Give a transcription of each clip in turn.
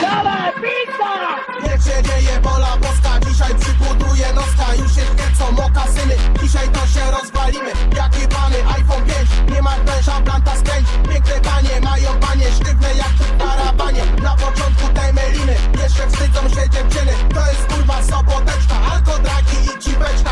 Dawaj, pizza! Niech się dzieje bola boska, dzisiaj przygłoduje noska. Już się co mokasyny, dzisiaj to się rozwalimy. Jakie pany, iPhone 5, nie ma węża, planta skręć Piękne panie, mają panie, sztywne jak w tarabanie. Na początku tej meliny, jeszcze wstydzą się dziewczyny. To jest kurwa soboteczka, alkodraki i cipeczka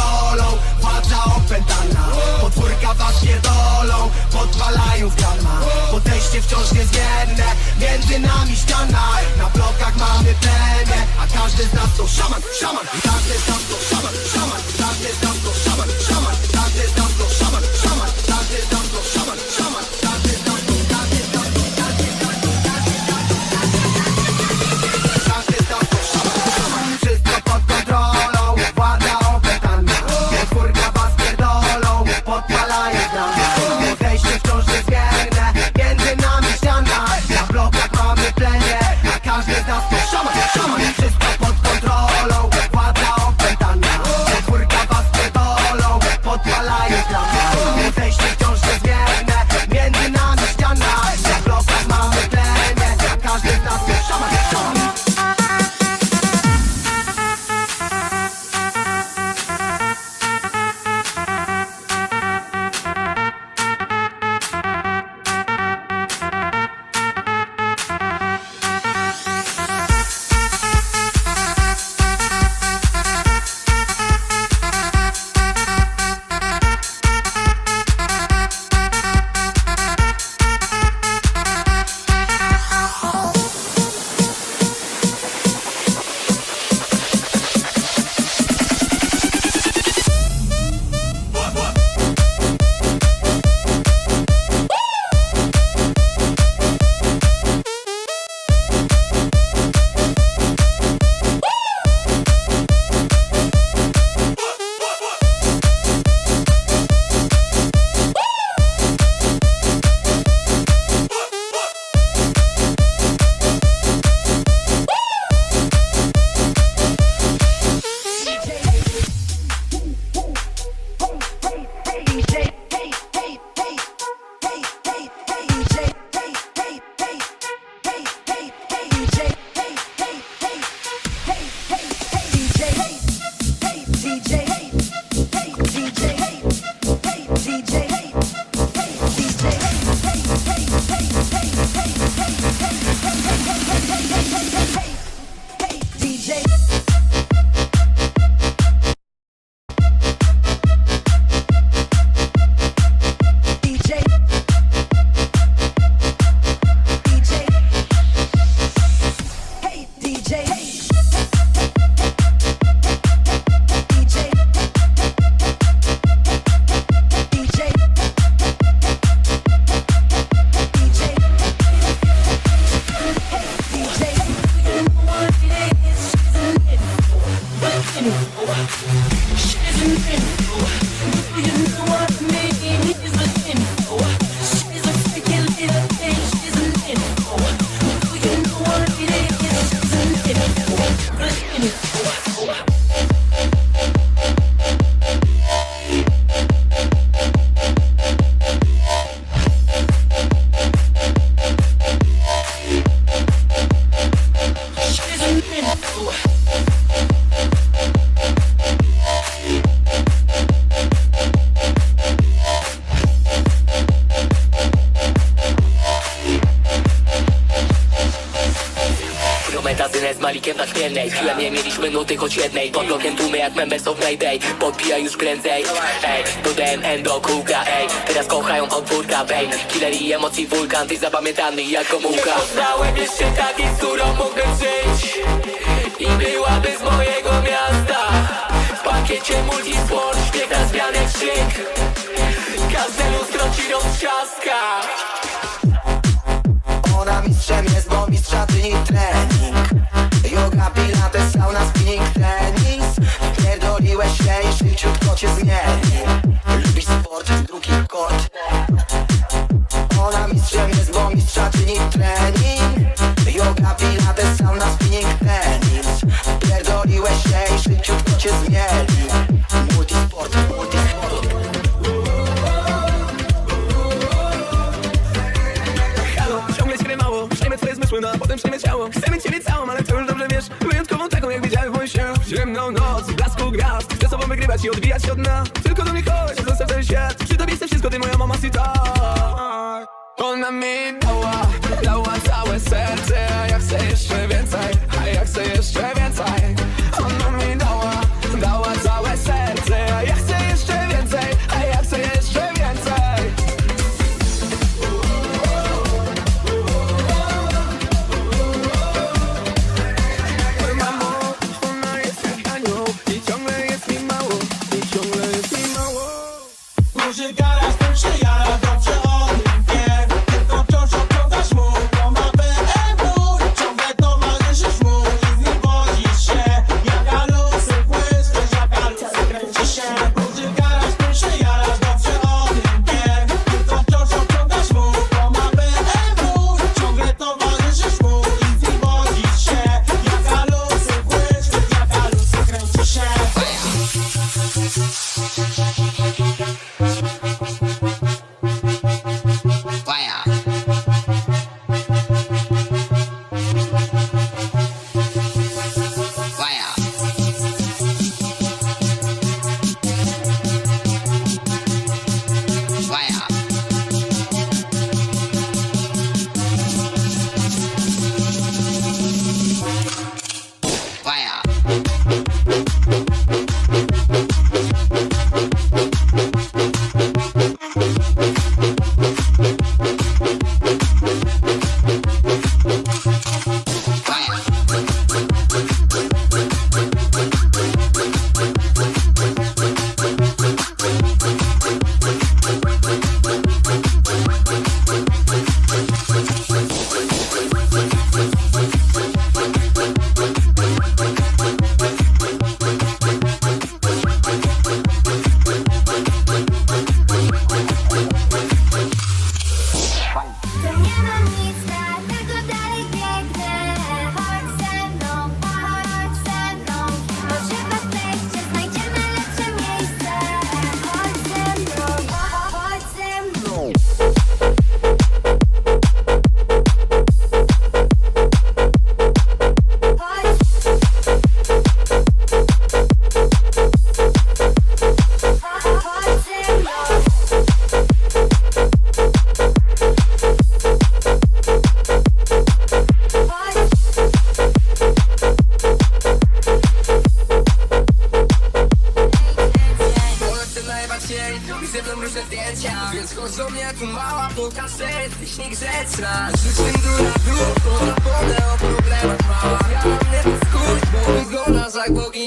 dolą Władza opętana. Podwórka was nie dolą Podwalają w kanał Podejście wciąż niezmienne Między nami ściana. Na blokach mamy plemię A każdy z nas to szaman, szaman. Każdy z nas to szaman, szaman. Każdy z nas to szaman, szaman. Z Malikiem na śmiernej Piłem nie mieliśmy nuty choć jednej. Pod blokiem tłumy jak members of Mayday. Podpijaj już prędzej. Ej, dodałem endo kółka Ej, teraz kochają podwórka Bej, killer i emocji wulkan Ty zapamiętany jak komułka. Poznałem jeszcze takiej, z którą mogę żyć. I byłaby z mojego miasta. W pakiecie multisport Śpiech na zmianę krzyk Każde lustro ci roztrzaska cię zmieni. Multisport, multisport Halo, ciągle ciebie mało. Przejmę twoje zmysły, no a potem przejmę ciało. Chcę mieć ciebie całą, ale to już dobrze wiesz. Wyjątkową taką, jak widziałem w moim się Ciemną noc, w blasku gwiazd. Chcę sobą wygrywać i odbijać się od dna. Tylko do mnie chodź, zostaw ten świat. Przy tobie chcę wszystko, ty moja mama sita Ona mi dała, dała całe serce A ja chcę jeszcze więcej, a ja chcę jeszcze więcej. Ona mi dała Blink, blink, blink.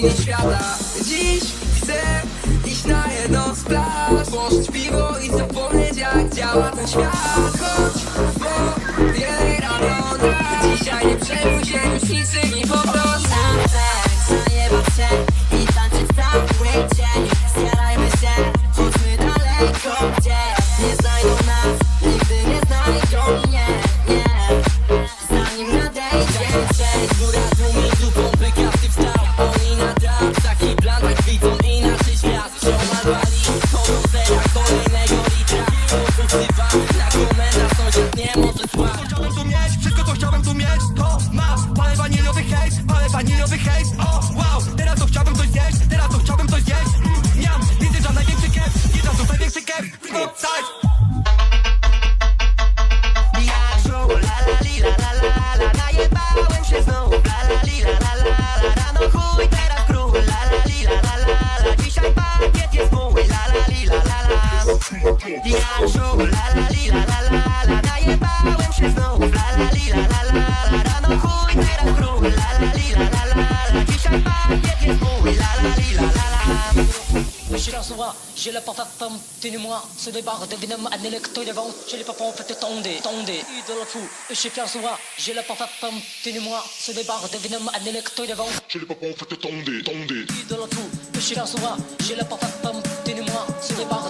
Bogini świata. Dziś chcę iść na jedną z plaż. Położyć piwo i zapomnieć jak działa ten świat. Chodź, bo wiele ramiona Dzisiaj nie przejmuj się już niczym Je le papa femme, tenez-moi, se débarre de venom un électro devant, je le papa fait tomber, tomber, eu de la fou, je fais un je le papa femme, tenez-moi, se débarre de venom un électro devant, je le papa fait tomber, tomber, eu de la fou, je fais un je le papa femme, tenez-moi, se débarre